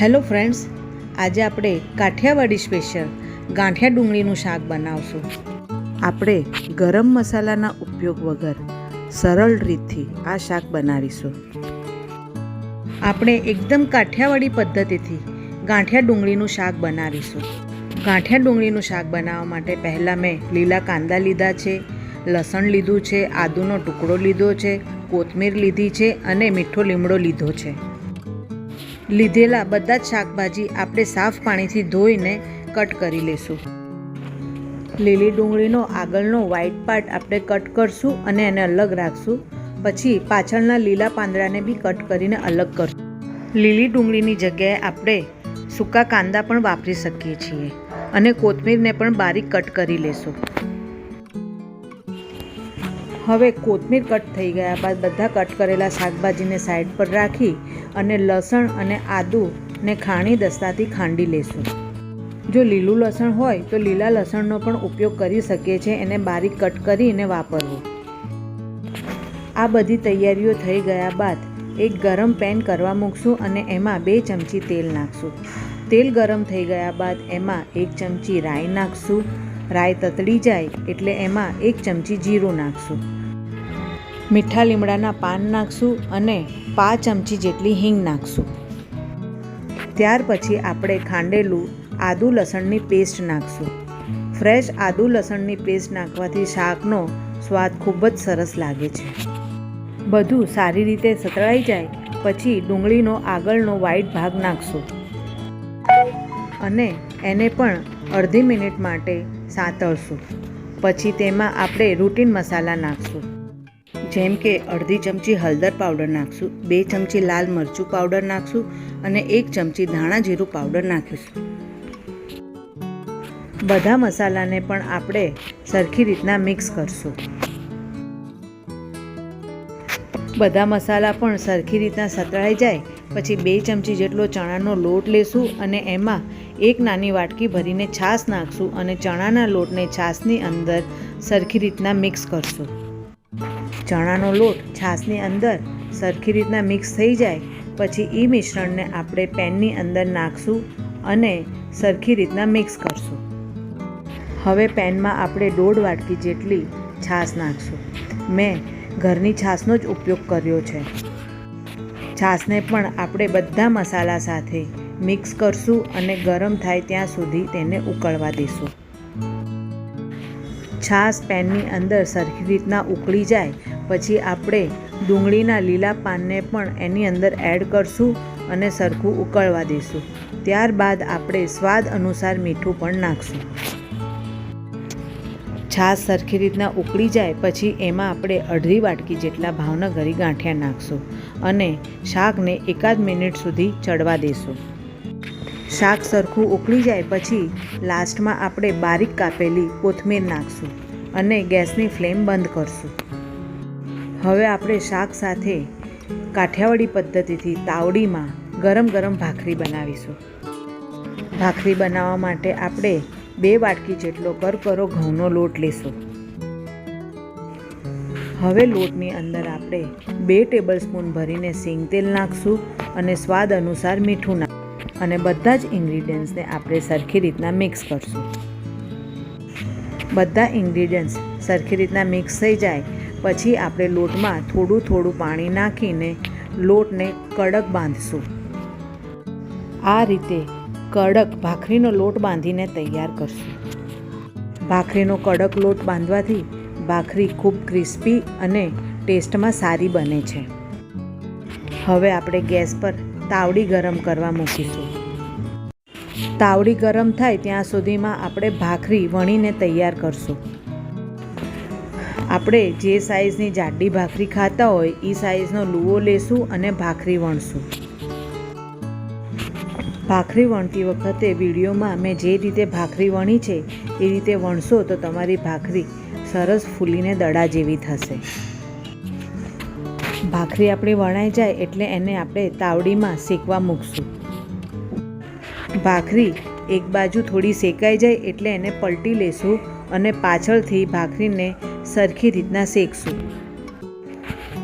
Hello friends, આજે આપણે Kathiawadi special ગાંઠિયા ડુંગળીનું શાક બનાવશું. આપણે ગરમ મસાલાના ઉપયોગ વગર સરળ રીતથી આ શાક બનાવીશું. આપણે એકદમ કાઠિયાવાડી પદ્ધતિથી ગાંઠિયા ડુંગળીનું શાક બનાવીશું. ગાંઠિયા ડુંગળીનું શાક બનાવવા માટે પહેલાં મેં લીલા કાંદા લીધા છે, લસણ લીધું છે, આદુનો ટુકડો લીધો છે, કોથમીર લીધી છે અને મીઠો લીમડો લીધો છે. લીધેલા બધા જ શાકભાજી આપણે સાફ પાણીથી ધોઈને કટ કરી લઈશું લીલી ડુંગળીનો આગળનો વ્હાઈટ પાર્ટ આપણે કટ કરશું અને એને અલગ રાખશું. પછી પાછળના લીલા પાંદડાને બી કટ કરીને અલગ કરશું. લીલી ડુંગળીની જગ્યાએ આપણે સૂકા કાંદા પણ વાપરી શકીએ છીએ અને કોથમીરને પણ બારીક કટ કરી લેશું. હવે કોથમીર કટ થઈ ગયા બાદ બધા કટ કરેલા શાકભાજીને સાઈડ પર રાખી અને લસણ અને આદુને ખાણી દસ્તાથી ખાંડી લેશું. જો લીલું લસણ હોય તો લીલા લસણનો પણ ઉપયોગ કરી શકીએ છીએ, એને બારીક કટ કરીને વાપરવું. આ બધી તૈયારીઓ થઈ ગયા બાદ એક ગરમ પેન કરવા મૂકશું અને એમાં બે ચમચી તેલ નાખશું. તેલ ગરમ થઈ ગયા બાદ એમાં એક ચમચી રાઈ નાખશું. રાઈ તતડી જાય એટલે એમાં એક ચમચી જીરું નાખશું. મીઠા લીમડાના પાન નાખશું અને પાંચ ચમચી જેટલી હિંગ નાખશું. ત્યાર પછી આપણે ખાંડેલું આદુ લસણની પેસ્ટ નાખશું. ફ્રેશ આદુ લસણની પેસ્ટ નાખવાથી શાકનો સ્વાદ ખૂબ જ સરસ લાગે છે. બધું સારી રીતે સતળાઈ જાય, પછી ડુંગળીનો આગળનો વ્હાઈટ ભાગ નાખશું. અને એને પણ અડધી મિનિટ માટે સાંતળશું. પછી તેમાં આપણે રૂટીન મસાલા નાખશું. જેમ કે અડધી ચમચી હળદર પાવડર નાખશું, બે ચમચી લાલ મરચું પાવડર નાખશું અને એક ચમચી ધાણા જીરું પાવડર નાખીશું. બધા મસાલાને પણ આપણે સરખી રીતના મિક્સ કરશું. બધા મસાલા પણ સરખી રીતના સતળાઈ જાય, પછી બે ચમચી જેટલો ચણાનો લોટ લેશું અને એમાં એક નાની વાટકી ભરીને છાશ નાખશું અને ચણાના લોટને છાશની અંદર સરખી રીતના મિક્સ કરશું. ચણાનો લોટ છાશની અંદર સરખી રીતના મિક્સ થઈ જાય, પછી એ મિશ્રણને આપણે પેનની અંદર નાખશું અને સરખી રીતના મિક્સ કરશું. હવે પેનમાં આપણે દોઢ વાટકી જેટલી છાશ નાખશું. મેં ઘરની છાશનો જ ઉપયોગ કર્યો છે. છાશને પણ આપણે બધા મસાલા સાથે મિક્સ કરશું અને ગરમ થાય ત્યાં સુધી તેને ઉકળવા દઈશું છાશ પેનની અંદર સરખી રીતના ઉકળી જાય પછી આપણે ડુંગળીના લીલા પાનને પણ એની અંદર એડ કરશું અને સરખું ઉકળવા દઈશું. ત્યારબાદ આપણે સ્વાદ અનુસાર મીઠું પણ નાખશું. છાશ સરખી રીતના ઉકળી જાય પછી એમાં આપણે અડધી વાટકી જેટલા ભાવનગરી ગાંઠિયા નાખશું અને શાકને એકાદ મિનિટ સુધી ચડવા દઈશું. શાક સરખું ઉકળી જાય પછી લાસ્ટમાં આપણે બારીક કાપેલી કોથમીર નાખશું અને ગેસની ફ્લેમ બંધ કરશું. હવે આપણે શાક સાથે કાઠિયાવાડી પદ્ધતિથી તાવડીમાં ગરમ ગરમ ભાખરી બનાવીશું. ભાખરી બનાવવા માટે આપણે બે વાટકી જેટલો કરકરો ઘઉંનો લોટ લેશું. હવે લોટની અંદર આપણે બે ટેબલ સ્પૂન ભરીને સિંગ તેલ નાખશું અને સ્વાદ અનુસાર મીઠું નાખ અને બધા જ ઇન્ગ્રીડિયન્ટ્સને આપણે સરખી રીતના મિક્સ કરશું. બધા ઇન્ગ્રીડિયન્ટ્સ સરખી રીતના મિક્સ થઈ જાય પછી આપણે લોટમાં થોડું થોડું પાણી નાખીને લોટને કડક બાંધશું. આ રીતે કડક ભાખરીનો લોટ બાંધીને તૈયાર કરશું. ભાખરીનો કડક લોટ બાંધવાથી ભાખરી ખૂબ ક્રિસ્પી અને ટેસ્ટમાં સારી બને છે. હવે આપણે ગેસ પર તાવડી ગરમ કરવા મૂકીશું. તાવડી ગરમ થાય ત્યાં સુધીમાં આપણે ભાખરી વણીને તૈયાર કરશું. આપણે જે સાઈઝની જાડી ભાખરી ખાતા હોય એ સાઈઝનો લુવો લેશું અને ભાખરી વણશું. ભાખરી વણતી વખતે વિડીયોમાં મેં જે રીતે ભાખરી વણી છે, એ રીતે વણશો તો તમારી ભાખરી સરસ ફૂલીને દડા જેવી થશે. ભાખરી આપણી વણાઈ જાય એટલે એને આપણે તાવડીમાં શેકવા મૂકશું. ભાખરી એક બાજુ થોડી શેકાઈ જાય એટલે એને પલટી લેશું અને પાછળથી ભાખરીને સરખી રીતના શેકશું.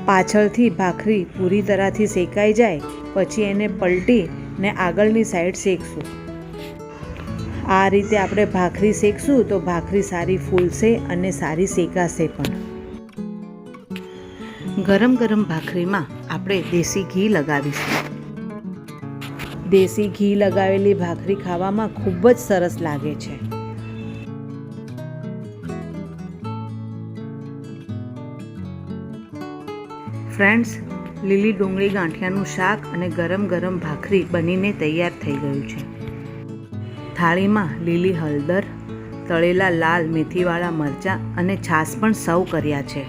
પાછળથી ભાખરી પૂરી તરાથી શેકાઈ જાય, પછી એને પલટી ને આગળની સાઈડ શેકશું. આ રીતે આપણે ભાખરી શેકશું તો ભાખરી સારી ફૂલશે અને સારી શેકાશે પણ. ગરમ ગરમ ભાખરીમાં આપણે દેશી ઘી લગાવીશું. દેશી ઘી લગાવેલી ભાખરી ખાવામાં ખૂબ જ સરસ લાગે છે. ફ્રેન્ડ્સ, લીલી ડુંગળી ગાંઠિયાનું શાક અને ગરમ ગરમ ભાખરી બનીને તૈયાર થઈ ગયું છે. થાળીમાં લીલી હળદર, તળેલા લાલ મેથીવાળા મરચાં અને છાશ પણ સર્વ કર્યા છે.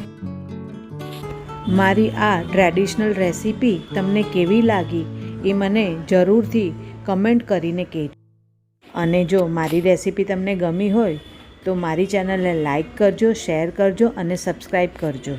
મારી આ ટ્રેડિશનલ રેસીપી તમને કેવી લાગી એ મને જરૂરથી કમેન્ટ કરીને કહેજો. અને જો મારી રેસીપી તમને ગમી હોય તો મારી ચેનલને લાઈક કરજો, શેર કરજો અને સબસ્ક્રાઈબ કરજો.